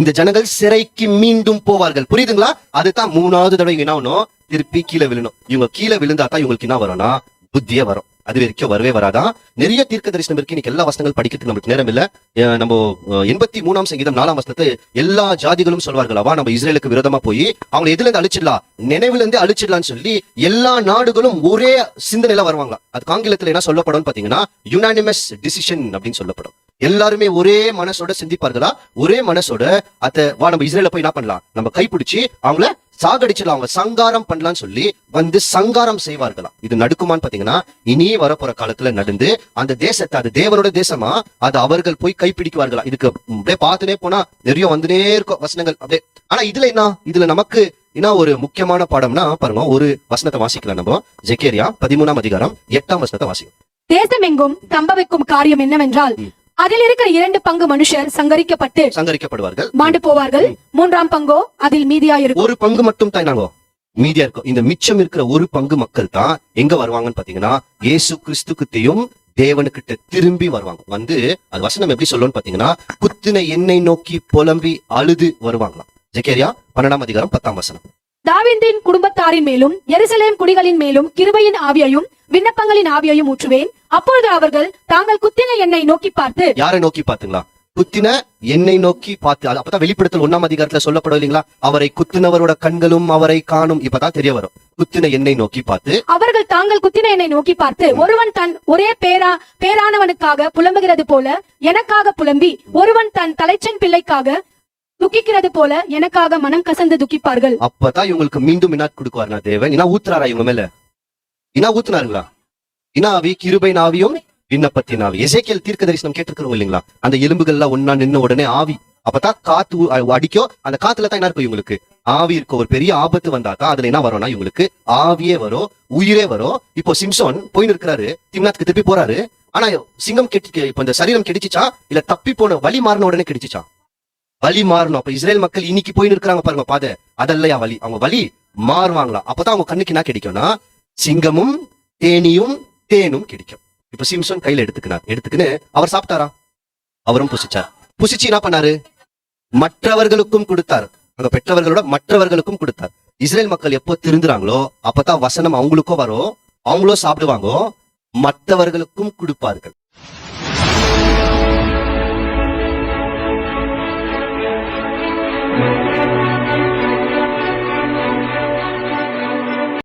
இந்த ஜனங்கள் சிறைக்கு மீண்டும் போவார்கள். புரியுதுங்களா? அதுதான் மூணாவது தடவை இங்க என்ன ஆகணும்? திருப்பி கீழே விழணும். இவங்க கீழே விழுந்தா தான் இவங்களுக்கு என்ன வரும்னா புத்தியே வரும். அது வரைக்கும் வரவே வராதான் நிறைய தீர்க்க தரிசனம் இருக்கு. இன்னைக்கு எல்லா வசனங்கள் படிக்கிறதுக்கு நமக்கு நேரம் இல்ல. நம்ம எண்பத்தி மூணாம் சங்கீதம் நாலாம் வசனத்தை எல்லா ஜாதிகளும் சொல்வார்கள். அவா நம்ம இஸ்ரேலுக்கு விரோதமா போய் அவங்க எதுல இருந்து அழிச்சிடலாம் நினைவுல இருந்து அழிச்சிடலாம்னு சொல்லி எல்லா நாடுகளும் ஒரே சிந்தனையில வருவாங்க அது ஆங்கிலத்துல என்ன சொல்லப்படும் பாத்தீங்கன்னா யுனானிமஸ் டிசிஷன் அப்படின்னு சொல்லப்படும். எல்லாருமே ஒரே மனசோட சிந்திப்பார்களா? ஒரே மனசோட அத வா நம்ம இஸ்ரேல போய் என்ன பண்ணலாம்? நம்ம கைப்பிடிச்சு அவங்கள சாகடிச்சிடலாம் அவங்க சங்காரம் பண்ணலாம்னு சொல்லி வந்து சங்காரம் செய்வார்களாம். இது நடக்குமான்னு பாத்தீங்கன்னா இனி வரப்போற காலத்துல நடந்து அந்த தேசத்தை அது தேவனோட தேசமா அது அவர்கள் போய் கைப்பிடிக்குவார்களா இதுக்கு அப்படியே பார்த்துனே போனா நிறைய வந்துனே இருக்கும் வசனங்கள். அப்படியே ஆனா இதுல என்ன? இதுல நமக்கு என்ன ஒரு முக்கியமான பாடம்னா பாருங்க ஒரு வசனத்தை வாசிக்கலாம் நம்ம. ஜெகேரியா பதிமூணாம் அதிகாரம் எட்டாம் வசனத்தை வாசிக்கும் தேசமெங்கும் சம்பவிக்கும் காரியம் என்னவென்றால். அதில் இருக்கிற இரண்டு பங்கு மனுஷர் சங்கரிக்கப்பட்டு சங்கரிக்கப்படுவார்கள். மாண்டு போவார்கள். மூன்றாம் பங்கோ அதில் மீதியாயிருக்கும் ஒரு பங்கு மட்டும் தான் நாங்க மீதியா இருக்கும். இந்த மிச்சம் இருக்கிற ஒரு பங்கு மக்கள் தான் எங்க வருவாங்கன்னு பாத்தீங்கன்னா இயேசு கிறிஸ்துக்கிட்டையும் தேவனுக்கிட்ட திரும்பி வருவாங்க. வந்து அது வசனம் எப்படி சொல்லுன்னு பாத்தீங்கன்னா குத்தின எண்ணெய் நோக்கி புலம்பி அழுது வருவாங்களாம். ஜெகேரியா பன்னெண்டாம் அதிகாரம் பத்தாம் வசனம். தாவீதின் குடும்பத்தாரின் மேலும் எருசலேம் குடிகளின் மேலும் கிருபையின் ஆவியையும் விண்ணப்பங்களின் ஆவியையும் ஊற்றுவேன். அப்பொழுது அவர்கள் தாங்கள் குத்தின எண்ணெய் நோக்கி பார்த்து யாரை நோக்கி பாத்துங்களா குத்தின எண்ணெய் நோக்கி பார்த்து அப்பதான் வெளிப்படுத்தல் ஒண்ணாம் அதிகாரத்துல சொல்லப்படும் இல்லைங்களா? அவரை குத்தினவரோட கண்களும் அவரை காணும். இப்பதான் தெரிய வரும். குத்தின எண்ணெய் நோக்கி பார்த்து. அவர்கள் தாங்கள் குத்தின எண்ணெய் நோக்கி பார்த்து ஒருவன் தன் ஒரே பேரா பேரானவனுக்காக புலம்புகிறது போல எனக்காக புலம்பி ஒருவன் தன் தலைச்சன் பிள்ளைக்காக துக்கிக்கிறது போல எனக்காக மனம் கசந்து துக்கிப்பார்கள். அப்பதான் இவங்களுக்கு மீண்டும் என்ன கொடுக்குவாருனா தேவன். இனா ஊத்துறாரா இவங்க மேல? இனா ஊத்துனாருங்களா? இனாவி ஆவி கிருபை நாவியும் விண்ணப்பத்தின் ஆவி. எசைக்கியல் தீர்க்க தரிசனம் கேட்டிருக்கிறோம் இல்லைங்களா? அந்த எலும்புகள் எல்லாம் ஒன்னா நின்ன உடனே ஆவி. அப்பதான் காத்து அடிக்கோ அடிக்கும். அந்த காத்துல தான் என்ன இருக்கும் இவங்களுக்கு. ஆவி இருக்க ஒரு பெரிய ஆபத்து வந்தா தான் அதுல என்ன வரும்னா இவங்களுக்கு ஆவியே வரும் உயிரே வரும். இப்போ சிம்சோன் போயின்னு இருக்கிறாரு. திம்னாத்துக்கு திருப்பி போறாரு. ஆனா சிங்கம் கெட்டி இப்ப இந்த சரீரம் கிடைச்சிச்சா? இல்ல தப்பி போன வழி மாறின உடனே கிடைச்சிச்சா? வழி மாறணும். அப்ப இஸ்ரேல் மக்கள் இன்னைக்கு போயின்னு இருக்கிறாங்க பாருங்க பாதை. அதல்லையா வழி அவங்க வழி மாறுவாங்களா? அப்பதான் அவங்க கண்ணுக்கு என்ன கிடைக்கும்னா சிங்கமும் தேனியும் தேனும் கிடைக்கும். இப்ப சிம்சன் கையில எடுத்துக்கினார். எடுத்துக்கின்னு அவர் சாப்பிட்டாரா? அவரும் புசிச்சார். புசிச்சு என்ன பண்ணாரு? மற்றவர்களுக்கும் கொடுத்தார். அங்க பெற்றவர்களோட மற்றவர்களுக்கும் கொடுத்தார். இஸ்ரேல் மக்கள் எப்போ திருந்துறாங்களோ அப்பதான் வசனம் அவங்களுக்கோ வரும். அவங்களோ சாப்பிடுவாங்க மற்றவர்களுக்கும் கொடுப்பார்கள்.